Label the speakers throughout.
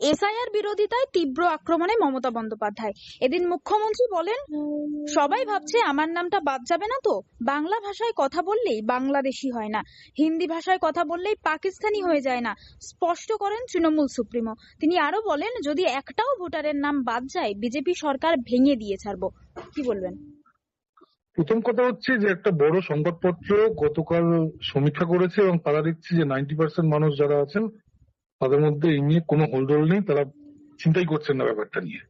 Speaker 1: SIR বিরোধিতায় তীব্র আক্রমণে মমতা বন্দ্যোপাধ্যায়। এদিন মুখ্যমন্ত্রী বলেন, সবাই ভাবছে আমার নামটা বাদ যাবে না তো? বাংলা ভাষায় কথা বললেই বাংলাদেশি হয় না। হিন্দি ভাষায় কথা বললেই পাকিস্তানি হয়ে যায় না। স্পষ্ট করেন তৃণমূল সুপ্রিমো। তিনি আরও বলেন, যদি একটাও ভোটারের নাম বাদ যায়, বিজেপি সরকার ভেঙে দিয়ে ছাড়বো। কি বলবেন?
Speaker 2: প্রথম কথা হচ্ছে যে, একটা বড় সংবাদপত্র গতকাল সমীক্ষা করেছে এবং তারা দেখছে যে নাইনটি পার্সেন্ট মানুষ যারা আছেন তাদের মধ্যে এই নিয়ে কোনো হোলডোল নেই তারা চিন্তাই করছেন না ব্যাপারটা নিয়ে।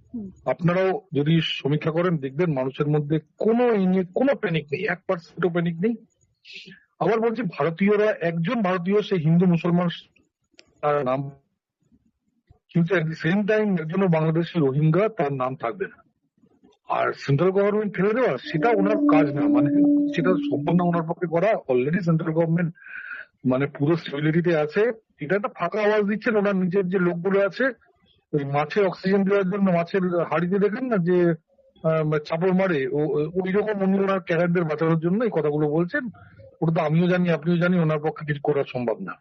Speaker 2: আপনারাও যদি সমীক্ষা করেন দেখবেন মানুষের মধ্যে কোনো এই নিয়ে কোনো প্যানিক নেই এক পার্সেন্টও প্যানিক নেই। আবার বলছি ভারতীয়রা একজন ভারতীয় সে হিন্দু মুসলমান তার নাম কিন্তু এট দি সেম টাইম একজনও বাংলাদেশি রোহিঙ্গা তার নাম থাকবে না। আর সেন্ট্রাল গভর্নমেন্ট ফেলে দেওয়া সেটা ওনার কাজ না। মানে সেটা সম্পূর্ণ ওনার পক্ষে করা অলরেডি সেন্ট্রাল গভর্নমেন্ট মানে পুরো স্টেবিলিটিতে আছে। এটা একটা ফাঁকা আওয়াজ দিচ্ছেন ওনার নিজের যে লোকগুলো আছে, ওই মাছে অক্সিজেন দেওয়ার জন্য মাছের হাড়িতে দেখেন না যে চাপড় মারে ওই রকম উনি ওনার ক্যারেক্টার বাঁচানোর জন্য এই কথাগুলো বলছেন। ওটা তো আমিও জানি, আপনিও জানি, ওনার পক্ষে কিছু করা সম্ভব না।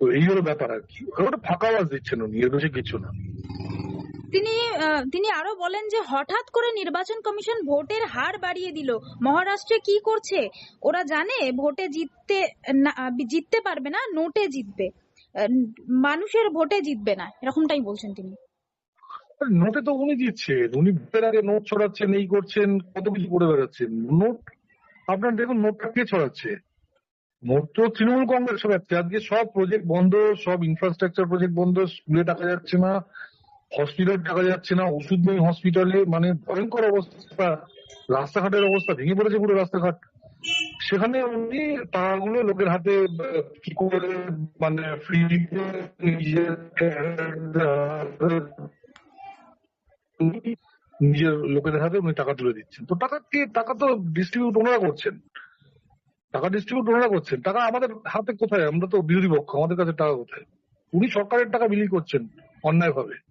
Speaker 2: তো এই হলো ব্যাপার আর কি। ওটা ফাঁকা আওয়াজ দিচ্ছেন উনি, এর বেশি কিছু না।
Speaker 1: তিনি তিনি আরও বলেন যে হঠাৎ করে নির্বাচন কমিশন ভোটের হার বাড়িয়ে দিল। মহারাষ্ট্রে কি করছে? ওরা জানে ভোটে জিততে জিততে পারবে না, নোটে জিতবে। মানুষের ভোটে জিতবে না, এরকমটাই বলছেন তিনি।
Speaker 2: নোটে তো উনি দিচ্ছেন উনি ভোটের আগে নোট ছড়াচ্ছেন, এই করছেন, কত কিছু করে বেড়াচ্ছেন। নোট, আপনার দেখুন, নোটটা কে ছড়াচ্ছে? নোট তো তৃণমূল কংগ্রেস ছড়াচ্ছে। আজকে সব প্রজেক্ট বন্ধ, সব ইনফ্রাস্ট্রাকচার প্রজেক্ট বন্ধ, স্কুলে টাকা যাচ্ছে না হসপিটাল দেখা যাচ্ছে না, ওষুধ নেই হসপিটালে মানে ভয়ঙ্কর অবস্থা। রাস্তাঘাটের অবস্থা, ভেঙে পড়েছে পুরো রাস্তাঘাট। সেখানে উনি টাকাগুলো লোকের হাতে কি করে মানে ফ্রি নিজের লোকেদের হাতে উনি টাকা তুলে দিচ্ছেন। তো টাকা কে, টাকা তো ডিস্ট্রিবিউট ওনারা করছেন। টাকা ডিস্ট্রিবিউট ওনারা করছেন। টাকা আমাদের হাতে কোথায়? আমরা তো বিরোধী পক্ষ, আমাদের কাছে টাকা কোথায়? উনি সরকারের টাকা বিলি করছেন অন্যায় ভাবে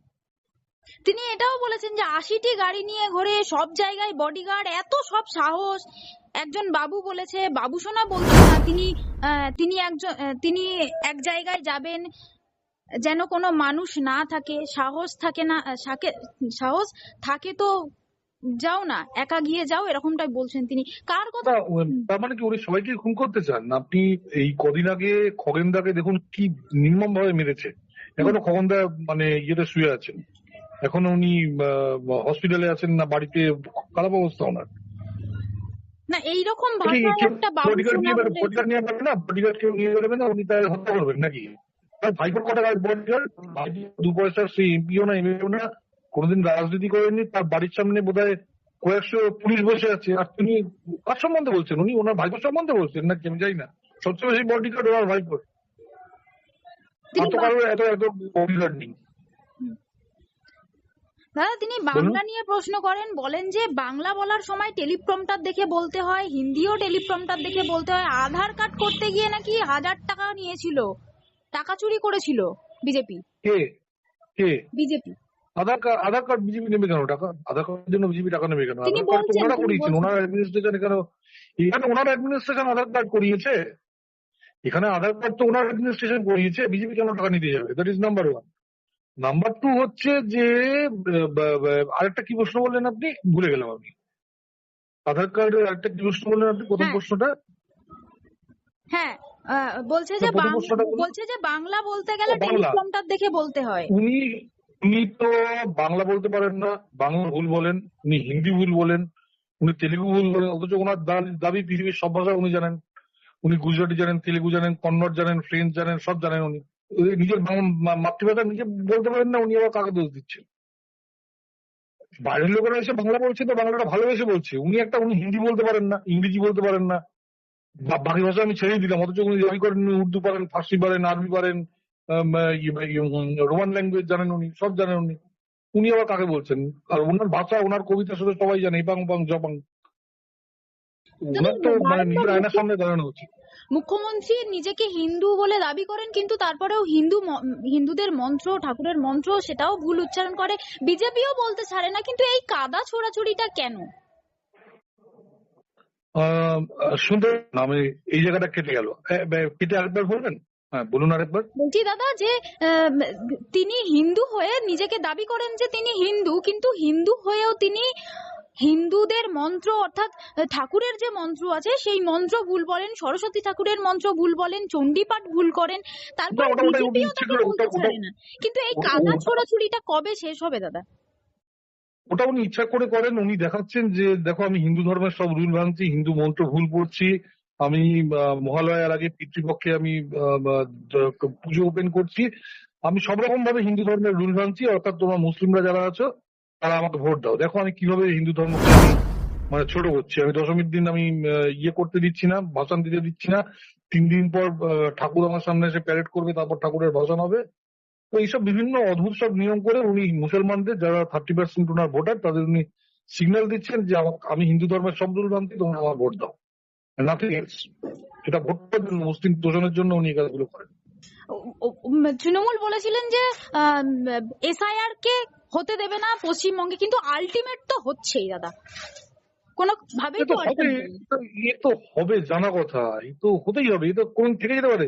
Speaker 1: তিনি এটাও বলেছেন যে আশিটি গাড়ি নিয়ে ঘোরে সব জায়গায় বডিগার্ড এত সব সাহস। একজন বাবু বলেছে, বাবু সোনা বলছেন না, তিনি তিনি একজন তিনি এক জায়গায় যাবেন যেন কোনো মানুষ না থাকে, সাহস থাকে না সাহস থাকে তো যাও না, একা গিয়ে যাও, এরকমটাই বলছেন তিনি। কার কথা?
Speaker 2: তার মানে কি উনি সবাইকে খুন করতে চান? আপনি এই কদিন আগে খগেনদাকে দেখুন কি নির্মম ভাবে মেরেছে। এখনও খগেনদা মানে ইয়েতে শুয়ে আছেন এখনও উনি হসপিটালে আছেন না বাড়িতে খারাপ অবস্থা ওনার।
Speaker 1: না এইরকম ভাষায় একটা
Speaker 2: বডিগার্ড নিয়ে
Speaker 1: বলে-
Speaker 2: বডিগার্ড নিয়ে বেরোবে না বডিগার্ড কেউ নিয়ে বেরোবে না উনি তাই হত্যা করবেন নাকি? ভাইপোর কটা বডিগার্ড দু পয়সার সে এমপিও না এমএলএও না কোনোদিন রাজনীতি করেননি তার বাড়ির সামনে বোধহয় কয়েকশো পুলিশ বসে আছে। আর তিনি কার সম্বন্ধে বলছেন উনি? ওনার ভাইপোর সম্বন্ধে বলছেন নাকি? আমি জানি না। সবচেয়ে বেশি বডিগার্ড ওনার ভাইপোর। এত এত এত বডিগার্ড নেই।
Speaker 1: দাদা তিনি বাংলা নিয়ে প্রশ্ন করেন বলেন যে বাংলা বলার সময় টেলিপ্রম্পটার দেখে বলতে হয় হিন্দিও টেলিপ্রম্পটার দেখে বলতে হয় আধার কার্ড করতে গিয়ে নাকি হাজার টাকা নিয়েছিল টাকা চুরি করেছিল বিজেপি।
Speaker 2: কে? কে?
Speaker 1: BJP.
Speaker 2: Aadhaar card Aadhaar card BJP নেবে কেন? টাকা আধার কার্ডের জন্য বিজেপি টাকা নেবে কেন? আধার কার্ড ওনারা করিয়েছেন ওনার অ্যাডমিনিস্ট্রেশন এখানে এখানে ওনার অ্যাডমিনিস্ট্রেশন আধার কার্ড করিয়েছে? এখানে আধার কার্ড তো ওনার অ্যাডমিনিস্ট্রেশন করিয়েছে বিজেপি কেন টাকা নিতে যাবে? That is number one number two হচ্ছে যে আরেকটা কি প্রশ্ন বললেন আপনি? ভুলে গেলাম আমি। আধার কার্ডের আরেকটা কি প্রশ্ন বললেন আপনি? প্রথম
Speaker 1: হ্যাঁ।
Speaker 2: প্রশ্নটা?
Speaker 1: হ্যাঁ বলছে যে
Speaker 2: বলুন।
Speaker 1: বলছে যে বাংলা বলতে গেলে
Speaker 2: ও,
Speaker 1: দেখে বলতে হয়।
Speaker 2: উনি উনি তো বাংলা বলতে পারেন না বাংলা ভুল বলেন উনি হিন্দি ভুল বলেন উনি তেলেগু ভুল বলেন অথচ ওনার দাবি পৃথিবীর সব ভাষা উনি জানেন। উনি গুজরাটি জানেন তেলেগু জানেন কন্নড় জানেন ফ্রেঞ্চ জানেন সব জানেন উনি। নিজের মাতৃভাষা নিজে বলতে পারেন না উনি আবার কাকে দোষ দিচ্ছেন? বাইরের লোকেরা এসে বাংলা বলছে তো বাংলাটা ভালোবেসে বলছে। উনি একটা উনি হিন্দি বলতে পারেন না ইংরেজি বলতে পারেন না। বা- বাকি ভাষা আমি ছেড়েই দিলাম অথচ উনি দাবি করেন উনি উর্দু পারেন ফার্সি পারেন আরবি পারেন রোমান ল্যাঙ্গুয়েজ জানেন উনি সব জানেন উনি। উনি আবার কাকে বলছেন? আর ওনার ভাষা ওনার কবিতা শুধু সবাই জানে ইপাং পাং জপাং ওনার তো মানে নিজের আয়নার সামনে দাঁড়ানো উচিত।
Speaker 1: মুখ্যমন্ত্রী নিজেকে হিন্দু বলে দাবি করেন কিন্তু তারপরেও হিন্দু হিন্দুদের মন্ত্র ঠাকুরের মন্ত্র সেটাও ভুল উচ্চারণ করে। বিজেপিও বলতে ছাড়ে না কিন্তু এই কাদা ছোড়াছুড়িটা কেন?
Speaker 2: শুনতে আমি এই জায়গাটা কেটে গেল। কেটে আরেকবার বলবেন? হ্যাঁ বলুন আরেকবার।
Speaker 1: বলছি দাদা যে তিনি হিন্দু হয়ে নিজেকে দাবি করেন যে তিনি হিন্দু কিন্তু হিন্দু হয়েও তিনি হিন্দুদের মন্ত্র অর্থাৎ ঠাকুরের যে মন্ত্র আছে সেই মন্ত্র ভুল বলেন সরস্বতী ঠাকুরের মন্ত্র ভুল বলেন চণ্ডীপাঠ ভুল করেন তারপর বিজেপিও তাকে বলতে ছাড়ে না। কিন্তু এই কাদা ছোড়াছুড়িটা কবে শেষ হবে দাদা?
Speaker 2: ওটা উনি ইচ্ছা করে করেন উনি দেখাচ্ছেন যে দেখো আমি হিন্দু ধর্মের সব রুল ভাঙছি হিন্দু মন্ত্র ভুল পড়ছি আমি মহালয়ার আগে পিতৃপক্ষে আমি পুজো ওপেন করছি আমি সব রকম ভাবে হিন্দু ধর্মের রুল ভাঙছি অর্থাৎ তোমরা মুসলিমরা যারা আছো তারা আমাকে ভোট দাও। দেখো আমি কীভাবে হিন্দু ধর্মকে মানে ছোট করছি। আমি দশমীর দিন আমি ইয়ে করতে দিচ্ছি না, ভাষণ দিতে দিচ্ছি না। তিন দিন পর ঠাকুর আমার সামনে এসে প্যারেড করবে, তারপর ঠাকুরের ভাষণ হবে। তো এইসব বিভিন্ন অদ্ভুত সব নিয়ম করে উনি মুসলমানদের, যারা থার্টি পার্সেন্ট ওনার ভোটার, তাদের উনি সিগন্যাল দিচ্ছেন যে আমি হিন্দু ধর্মের সব রুল মানছি তোমরা আমার ভোট দাও। নাথিং এলস এটা ভোট জন্য, মুসলিম তোষণের জন্য উনি কাজগুলো করেন।
Speaker 1: তৃণমূল বলেছিলেন যে এসআইআর কে হতে দেবে না পশ্চিমবঙ্গে কিন্তু আলটিমেট তো হচ্ছেই দাদা। কোনো ভাবেই
Speaker 2: এ
Speaker 1: তো
Speaker 2: এ তো- হবে জানা কথা। এ তো হতেই হবে এ তো কোন থেকে যেতে পারে?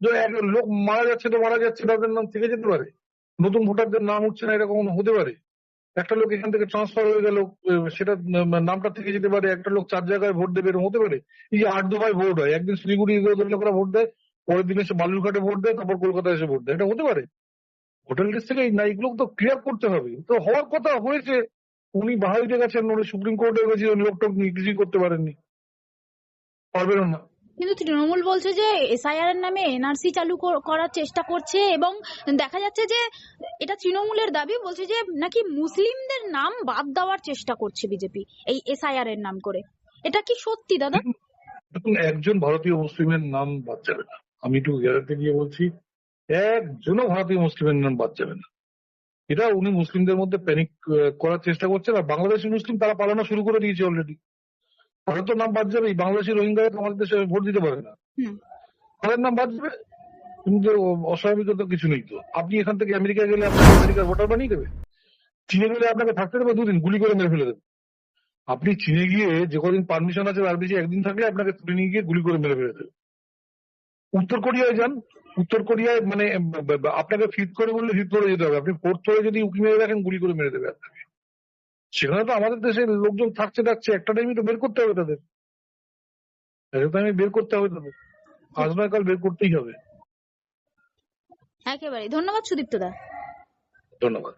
Speaker 2: যে লোক মারা যাচ্ছে তো মারা যাচ্ছে তাদের নাম থেকে যেতে পারে? নতুন ভোটারদের নাম উঠছে না এটা কখনো হতে পারে? একটা লোক এখান থেকে ট্রান্সফার হয়ে গেল সেটা নামটা থেকে যেতে পারে একটা লোক চার জায়গায় ভোট দেবে এরকম হতে পারে? এই যে আট দফায় ভোট হয় একদিন শিলিগুড়ি লোকেরা ভোট দেয় পরের দিন এসে বালুরঘাটে ভোট দেয় তারপর কলকাতায় এসে ভোট দেয় এটা হতে পারে? ভোটার লিস্ট থেকে না এগুলো তো ক্লিয়ার করতে হবে। তো হওয়ার কথা হয়েছে উনি বাহারিতে গেছেন উনি সুপ্রিম কোর্টে গেছিলেন লোকটা কিছুই করতে পারেননি। পারবেন না।
Speaker 1: কিন্তু তৃণমূল বলছে যে এসআইআর এর নামে এনআরসি চালু করার চেষ্টা করছে এবং দেখা যাচ্ছে যে এটা তৃণমূলের দাবি বলছে যে নাকি মুসলিমদের নাম বাদ দেওয়ার চেষ্টা করছে বিজেপি এই এসআইআর এর নাম করে। এটা কি সত্যি দাদা?
Speaker 2: দেখুন একজন ভারতীয় মুসলিমের নাম বাদ যাবে না। আমি একটু গ্যারান্টি দিয়ে বলছি একজনও ভারতীয় মুসলিমের নাম বাদ যাবে না। এটা উনি মুসলিমদের মধ্যে প্যানিক করার চেষ্টা করছেন আর বাংলাদেশি মুসলিম তারা পালানো শুরু করে দিয়েছে অলরেডি তাদের তো নাম বাদ যাবে বাংলাদেশি রোহিঙ্গারা তো আমাদের দেশে ভোট দিতে পারে না। তাদের নাম বাদ যাবে? কিন্তু অস্বাভাবিকতা কিছু নেই তো। আপনি এখান থেকে আমেরিকা গেলে আপনাকে আমেরিকার ভোটার বানিয়ে দেবে। চীনে গেলে আপনাকে থাকতে দেবে দুদিন গুলি করে মেরে ফেলে দেবে। আপনি চীনে গিয়ে যে কদিন পারমিশন আছে তার বেশি একদিন থাকলে আপনাকে তুলে নিয়ে গিয়ে গুলি করে মেরে ফেলে দেবে। উত্তর কোরিয়ায় যান উত্তর কোরিয়ায় মানে আপনাকে ফিট করে বললে ফিট করে যেতে হবে। আপনি ফোর্থ ফ্লোরে যদি উঁকি মেরে রাখেন গুলি করে মেরে দেবে আপনাকে। সেখানে তো আমাদের দেশের লোকজন থাকছে থাকছে একটা টাইমে তো বের করতে হবে তাদের। একটা টাইমে বের করতে হবে তাদের। আজ নয় কাল বের করতেই হবে।
Speaker 1: একেবারে ধন্যবাদ সুদীপ্ত দা
Speaker 2: ধন্যবাদ।